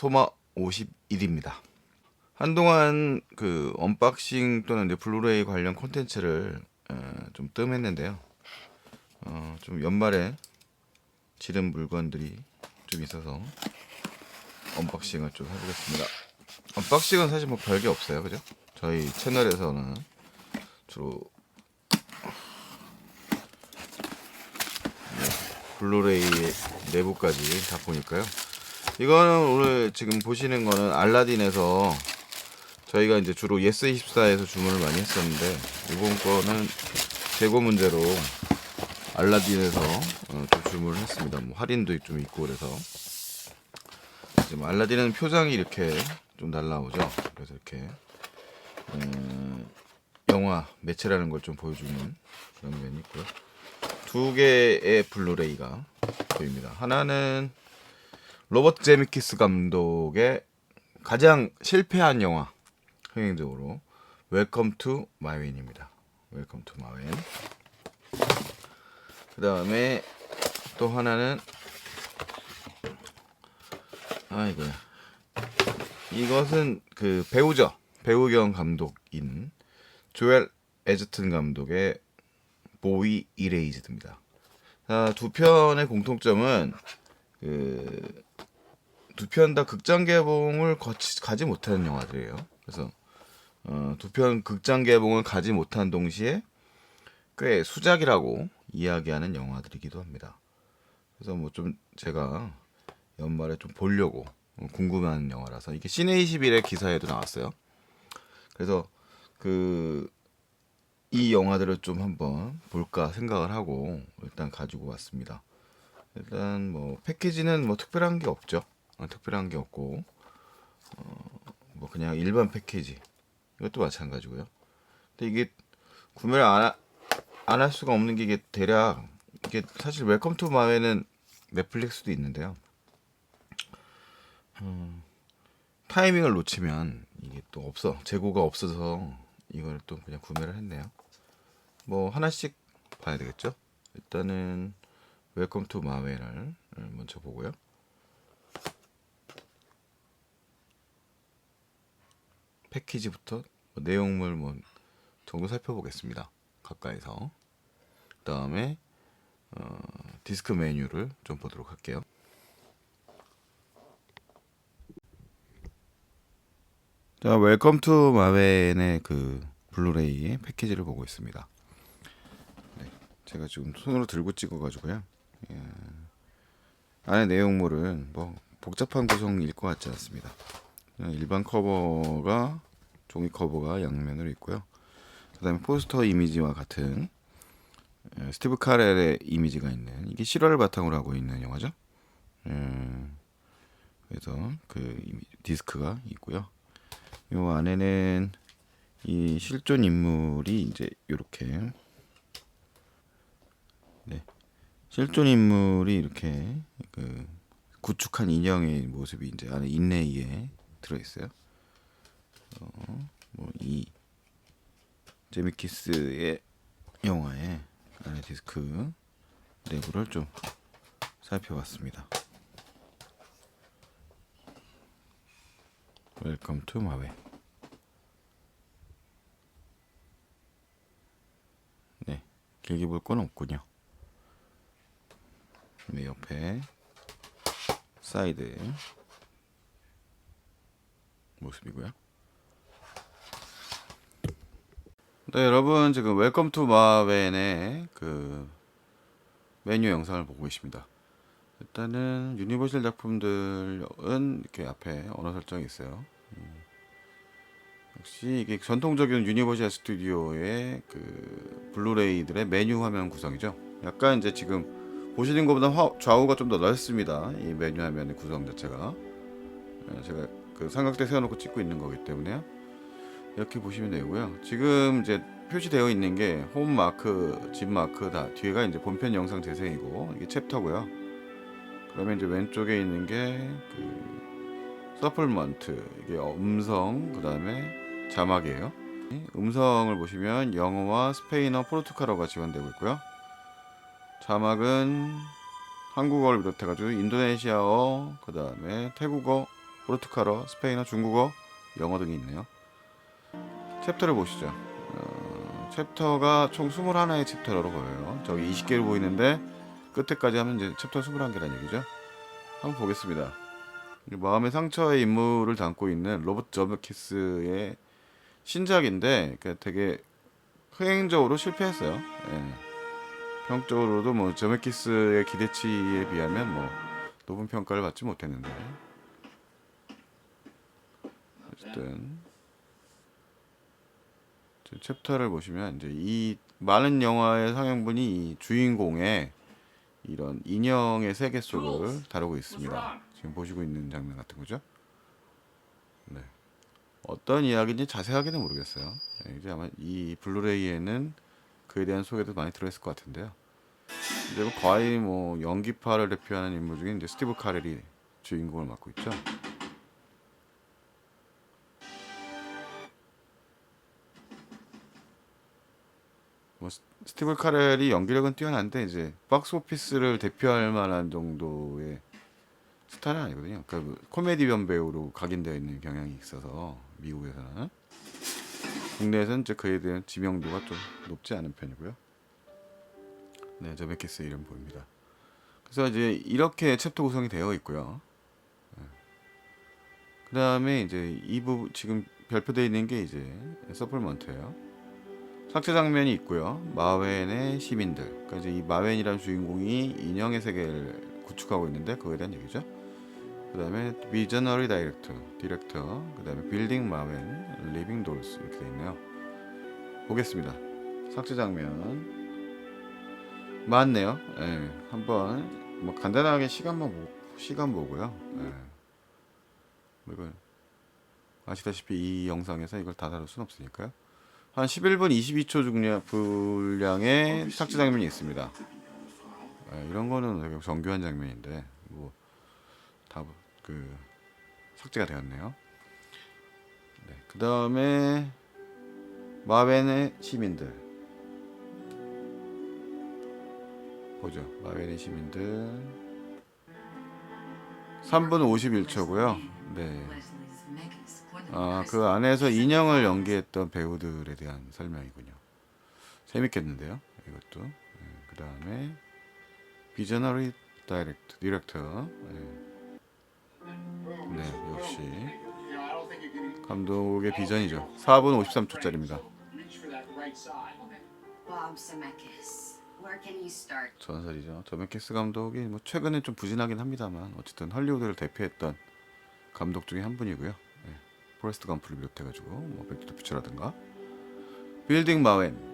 소마 51입니다. 한동안 그 언박싱 또는 이제 블루레이 관련 콘텐츠를 어, 좀 뜸했는데요. 어, 좀 연말에 지른 물건들이 좀 있어서 언박싱을 좀 해보겠습니다. 언박싱은 사실 뭐 별게 없어요, 그죠? 저희 채널에서는 주로 블루레이 내부까지 다 보니까요. 이거는 오늘 지금 보시는 거는 알라딘에서 저희가 이제 주로 예스24에서 주문을 많이 했었는데 이번 거는 재고 문제로 알라딘에서 어, 좀 주문을 했습니다. 뭐 할인도 좀 있고 그래서 지금 알라딘은 표장이 이렇게 좀 날라오죠. 그래서 이렇게 음, 영화 매체라는 걸 좀 보여주는 그런 면이 있고요. 두 개의 블루레이가 보입니다. 하나는 로버트 제미키스 감독의 가장 실패한 영화 흥행적으로 웰컴 투 마웬입니다. 웰컴 투 마웬. 그 다음에 또 하나는 아이고야. 이것은 그 배우죠. 배우 겸 감독인 조엘 에즈튼 감독의 보이 이레이즈드입니다. 자, 두 편의 공통점은 그 두편 다 극장 개봉을 거치, 가지 못하는 영화들이에요. 그래서 어, 두 편 극장 개봉을 가지 못한 동시에 꽤 수작이라고 이야기하는 영화들이기도 합니다. 그래서 뭐 좀 제가 연말에 좀 보려고 궁금한 영화라서 이게 시네 21의 기사에도 나왔어요. 그래서 그 이 영화들을 좀 한번 볼까 생각을 하고 일단 가지고 왔습니다. 일단 뭐 패키지는 뭐 특별한 게 없죠. 어, 특별한 게 없고 어, 뭐 그냥 일반 패키지 이것도 마찬가지고요. 근데 이게 구매를 안할 수가 없는 게 이게 대략 이게 사실 웰컴 투 마웨는 넷플릭스도 있는데요. 음, 타이밍을 놓치면 이게 또 없어 재고가 없어서 이걸 또 그냥 구매를 했네요. 뭐 하나씩 봐야 되겠죠. 일단은 웰컴 투 마웨를 먼저 보고요. 패키지부터 뭐 내용물 뭐 정도 살펴보겠습니다. 가까이서. 그 다음에 어, 디스크 메뉴를 좀 보도록 할게요. 자, 웰컴 투 마웬의 그 블루레이 패키지를 보고 있습니다. 네, 제가 지금 손으로 들고 찍어가지고요. 예. 안에 내용물은 뭐 복잡한 구성일 것 같지 않습니다. 일반 커버가 종이 커버가 양면으로 있고요. 그다음에 포스터 이미지와 같은 에, 스티브 카렐의 이미지가 있는 이게 실화를 바탕으로 하고 있는 영화죠. 음, 그래서 그 디스크가 있고요. 요 안에는 이 실존 인물이 이제 이렇게 네 실존 인물이 이렇게 그 구축한 인형의 모습이 이제 안에 인레이에 들어 있어요. 어, 뭐이 제미키스의 영화의 안에 디스크 내부를 좀 살펴봤습니다. 웰컴 투 마웨. 네, 길게 볼 건 없군요. 네, 옆에 사이드 모습이고요. 네, 여러분 지금 웰컴 투 마웬의 그 메뉴 영상을 보고 계십니다. 일단은 유니버셜 작품들은 이렇게 앞에 언어 설정이 있어요. 음. 역시 이게 전통적인 유니버셜 스튜디오의 그 블루레이들의 메뉴 화면 구성이죠. 약간 이제 지금 보시는 것보다 화- 좌우가 좀 더 넓습니다. 이 메뉴 화면의 구성 자체가 예, 제가 그 삼각대 세워놓고 찍고 있는 거기 때문에요. 이렇게 보시면 되고요. 지금 이제 표시되어 있는 게 홈 마크, 집 마크 다 뒤에가 이제 본편 영상 재생이고 이게 챕터고요. 그러면 이제 왼쪽에 있는 게그 서플먼트 이게 음성 그 다음에 자막이에요. 음성을 보시면 영어와 스페인어, 포르투갈어가 지원되고 있고요. 자막은 한국어를 비롯해가지고 인도네시아어, 그 다음에 태국어, 포르투갈어, 스페인어, 중국어, 영어 등이 있네요. 챕터를 보시죠. 어, 챕터가 총 21의 챕터로 보여요. 저기 20개로 보이는데 끝에까지 하면 이제 챕터 21개라는 얘기죠. 한번 보겠습니다. 이 마음의 상처의 인물을 담고 있는 로버트 저버키스의 신작인데 그러니까 되게 흥행적으로 실패했어요. 예. 평적으로도 뭐 저메키스의 기대치에 비하면 뭐 높은 평가를 받지 못했는데 어쨌든 저 챕터를 보시면 이제 이 많은 영화의 상영분이 이 주인공의 이런 인형의 세계 속을 다루고 있습니다. 지금 보시고 있는 장면 같은 거죠. 네. 어떤 이야기인지 자세하게는 모르겠어요. 네, 이제 아마 이 블루레이에는 그에 대한 소개도 많이 들어있을 것 같은데요. 뭐 거의 뭐 연기파를 대표하는 인물 중에 이제 스티브 카렐이 주인공을 맡고 있죠. 뭐 스- 스티브 카렐이 연기력은 뛰어난데 이제 박스 오피스를 대표할 만한 정도의 스타는 아니거든요. 그러니까 그 코미디언 배우로 각인되어 있는 경향이 있어서 미국에서는 국내에서는 이제 그에 대한 지명도가 좀 높지 않은 편이고요. 네, 저베키스 이름 보입니다. 그래서 이제 이렇게 챕터 구성이 되어 있고요. 그 다음에 이제 이 부분 지금 별표되어 있는 게 이제 서플먼트예요. 삭제 장면이 있고요. 마웬의 시민들. 그러니까 이제 이 마웬이라는 주인공이 인형의 세계를 구축하고 있는데 그거에 대한 얘기죠. 그 다음에 비저너리 다이렉터, 디렉터, 그 다음에 빌딩 마웬, 리빙 돌스 이렇게 돼 있네요. 보겠습니다. 삭제 장면 맞네요. 예, 한번 뭐 간단하게 시간만 보, 시간 보고요. 예. 뭐 이걸 아시다시피 이 영상에서 이걸 다 다룰 수는 없으니까요. 한 11분 22초 중량 분량의 삭제 장면이 있습니다. 예, 이런 거는 되게 정교한 장면인데 뭐 다 그 삭제가 되었네요. 네, 그 다음에 마웬의 시민들 보죠. 마웬의 시민들 3분 51초고요. 네. 아, 그 안에서 인형을 연기했던 배우들에 대한 설명이군요. 재밌겠는데요, 이것도. 그 다음에 비저너리 다이렉터, 디렉터. 네. 네, 역시 감독의 비전이죠. 4분 53초짜리입니다. Bob Zemeckis. Where can you start? 전설이죠. 저메키스 감독이 뭐 최근에 좀 부진하긴 합니다만 어쨌든 헐리우드를 대표했던 감독 중에 한 분이고요. 네. 포레스트 검프를 비롯해가지고 뭐 백투더 퓨처라든가 빌딩 마웬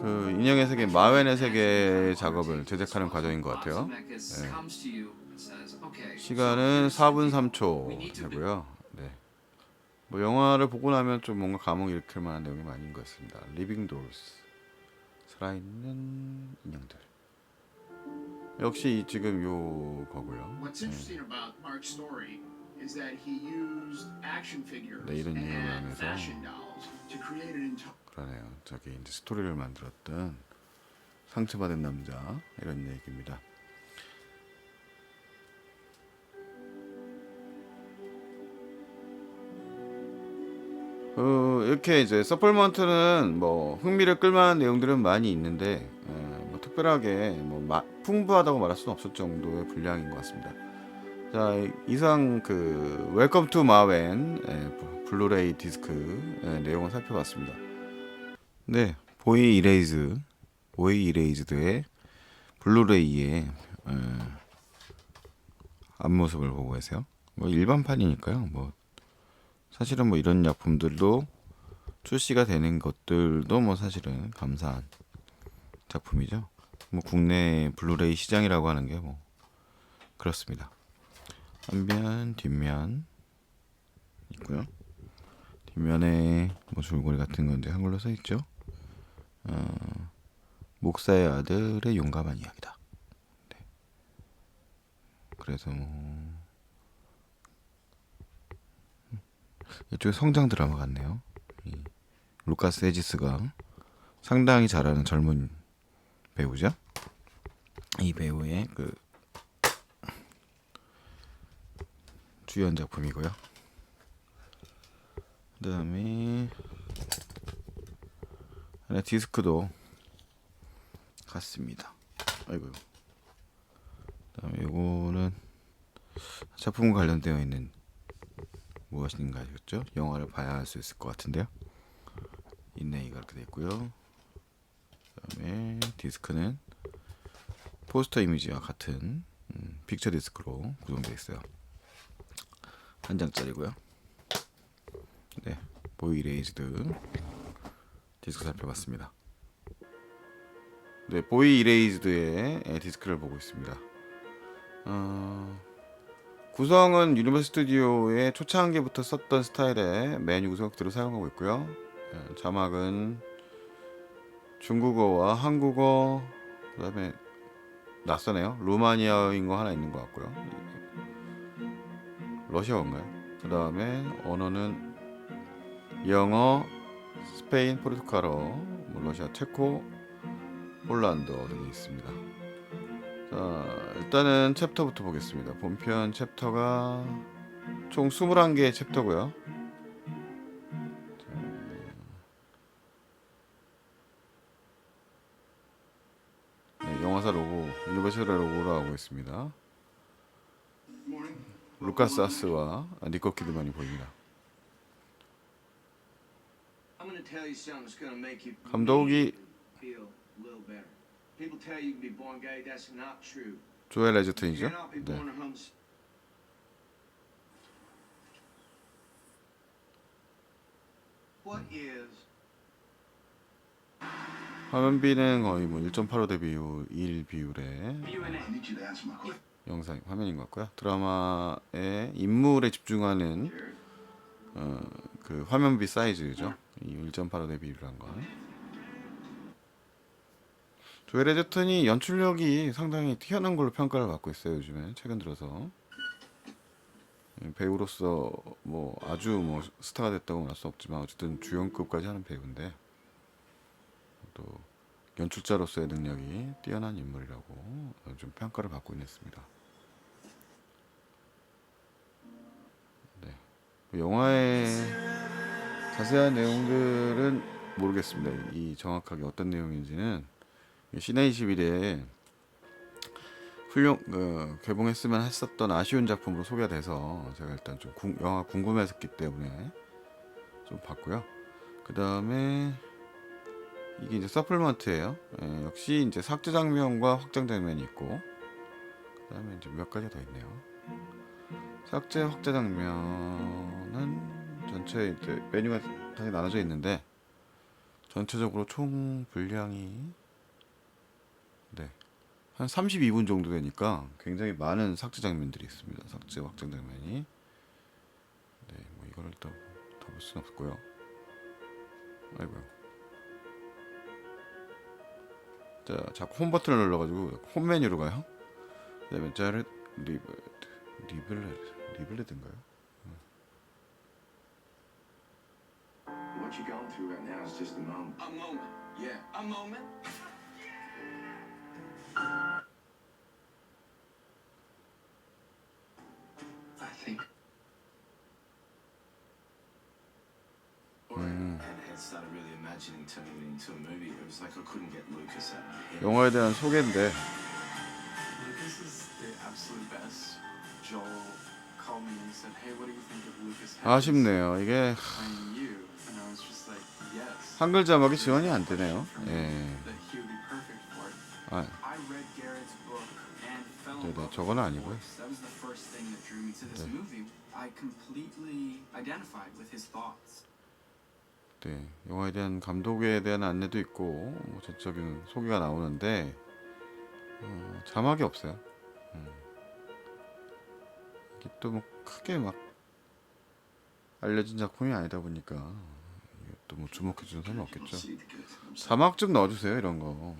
그 인형의 세계 마웬의 세계 작업을 제작하는 과정인 것 같아요. 네. 시간은 4분 3초 되고요. 네. 뭐 영화를 보고 나면 좀 뭔가 감흥 일으킬 만한 내용이 많은 것 같습니다. 리빙 돌스 살아있는 인형들 역시 이 지금 요 거고요. What's interesting about Mark's story is that he used action figures 네, 이런 이유로 and 인해서. fashion dolls to create an entire 그러네요. 저기 이제 스토리를 만들었던 상처받은 남자 이런 얘기입니다. 그 이렇게 이제 서플먼트는 뭐 흥미를 끌만한 내용들은 많이 있는데 에, 뭐 특별하게 뭐 마- 풍부하다고 말할 수는 없을 정도의 분량인 것 같습니다. 자 이- 이상 그 웰컴 투 마웬 블루레이 디스크 에, 내용을 살펴봤습니다. 네, 보이 이레이즈, 보이 이레이즈드의 블루레이의 에, 앞모습을 보고 계세요. 뭐 일반판이니까요. 뭐 사실은 뭐 이런 약품들도 출시가 되는 것들도 뭐 사실은 감사한 작품이죠. 뭐 국내 블루레이 시장이라고 하는 게 뭐 그렇습니다. 앞면, 뒷면 있고요. 뒷면에 뭐 줄거리 같은 건 이제 한글로 써 있죠. 어, 목사의 아들의 용감한 이야기다. 네. 그래서 뭐 이쪽에 성장 드라마 같네요. 이 루카스 에지스가 상당히 잘하는 젊은 배우죠. 이 배우의 그 주연 작품이고요. 그다음에 안에 디스크도 같습니다. 아이고. 그다음에 요거는 작품과 관련되어 있는 무엇인가였죠? 영화를 봐야 할 수 있을 것 같은데요. 인내이가 이렇게 돼 있고요. 그다음에 디스크는 포스터 이미지와 같은 음, 픽처 디스크로 구성되어 있어요. 한 장짜리고요. 네, 보이 이레이즈드 디스크 살펴봤습니다. 네, 보이 이레이즈드의 예, 디스크를 보고 있습니다. 어, 구성은 유니버스 스튜디오의 초창기부터 썼던 스타일의 메뉴 구성들을 사용하고 있고요. 예, 자막은 중국어와 한국어, 그다음에 낯서네요. 루마니아어인 거 하나 있는 것 같고요. 러시아어인가요? 그다음에 언어는 영어, 스페인, 포르투갈어, 뭐 러시아, 체코, 폴란드어 등이 있습니다. 자, 일단은 챕터부터 보겠습니다. 본편 챕터가 총 21개의 챕터고요. 네, 영화사 로고, 유니버셜 로고로 하고 있습니다. 루카스 아스와 니코 키드만이 보입니다. 감독이 조엘 에저튼이죠. 네. 화면비는 거의 뭐 1.85대 비율 1 비율의. 영상 화면인 것 같고요. 드라마의 인물에 집중하는 어, 그 화면비 사이즈죠. 이1.85대 비율이란 거. 조엘 에저튼이 연출력이 상당히 뛰어난 걸로 평가를 받고 있어요. 요즘에 최근 들어서 예, 배우로서 뭐 아주 뭐 스타가 됐다고 할수 없지만 어쨌든 주연급까지 하는 배우인데 또 연출자로서의 능력이 뛰어난 인물이라고 좀 평가를 받고 있습니다. 네. 영화의 자세한 내용들은 모르겠습니다. 이 정확하게 어떤 내용인지는 시내 21에 훌륭 어, 개봉했으면 했었던 아쉬운 작품으로 소개가 돼서 제가 일단 좀 궁- 영화 궁금했었기 때문에 좀 봤고요. 그 다음에 이게 이제 서플먼트예요. 예, 역시 이제 삭제 장면과 확장 장면이 있고 그 다음에 이제 몇 가지 더 있네요. 삭제 확대 장면은 전체 이제 메뉴가 다시 나눠져 있는데 전체적으로 총 분량이 네. 한 32분 정도 되니까 굉장히 많은 삭제 장면들이 있습니다. 삭제 확장 장면이. 네, 뭐 이거를 또더볼 수는 없고요. 아이고요. 자, 자꾸 홈 버튼을 눌러가지고 홈 메뉴로 가요. 그다음에 자르 리블 리블레 리블레드인가요? what you're going through right now is just a moment? A moment. Yeah. A moment. 영화에 대한 소개인데 아쉽네요. 이게 playing you?" And I was just like, "Yes." 한글 자막이 지원이 안 되네요. 예. 아, 네, 네, love 저건 아니고요. 네. 네, 영화에 대한 감독에 대한 안내도 있고 뭐 전적인 소개가 나오는데 어, 자막이 없어요. 음. 이게 또 뭐 크게 막 알려진 작품이 아니다 보니까 또 뭐 주목해 주는 사람이 없겠죠. 자막 좀 넣어주세요 이런 거.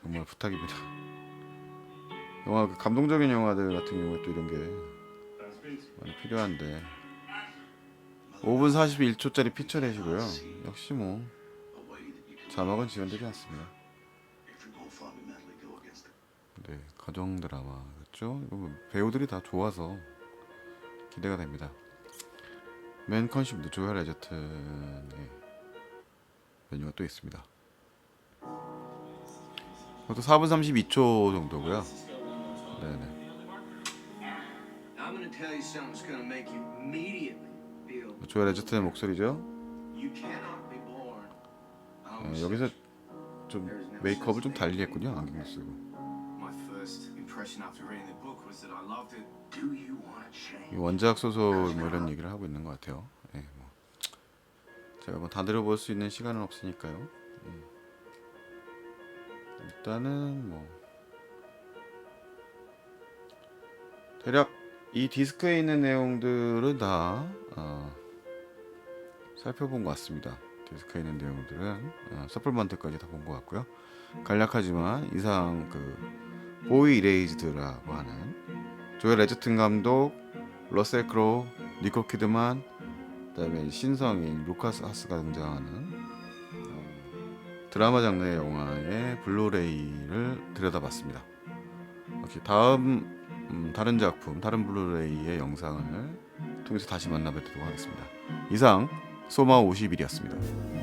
정말 부탁입니다. 영화 그 감동적인 영화들 같은 경우에 또 이런 게 많이 필요한데 5분 41초짜리 피처렛이고요. 역시 뭐 자막은 지원되지 않습니다. 네, 가정 드라마 그렇죠? 뭐 배우들이 다 좋아서 기대가 됩니다. 맨 컨셉도 조엘 에저튼의 메뉴가 또 있습니다. 이것도 4분 32초 정도고요. 네네. 조엘 에저튼의 목소리죠. 어, 여기서 좀 메이크업을 좀 달리 했군요. 안경 쓰고. 이 원작 소설 뭐 이런 얘기를 하고 있는 것 같아요. 예, 뭐 제가 뭐 다 들어볼 수 있는 시간은 없으니까요. 음. 일단은 뭐 대략 이 디스크에 있는 내용들은 다 어, 살펴본 것 같습니다. 디스크에 있는 내용들은 어, 서플먼트까지 다 본 것 같고요. 간략하지만 이상 그 보이 이레이즈드라고 하는 조엘 에저튼 감독, 러셀 크로우, 니콜 키드만, 그다음에 신성인 루카스 하스가 등장하는 어, 드라마 장르의 영화의 블루레이를 들여다봤습니다. 오케이, 다음 음, 다른 작품, 다른 블루레이의 영상을 통해서 다시 만나뵙도록 하겠습니다. 이상 소마 51이었습니다.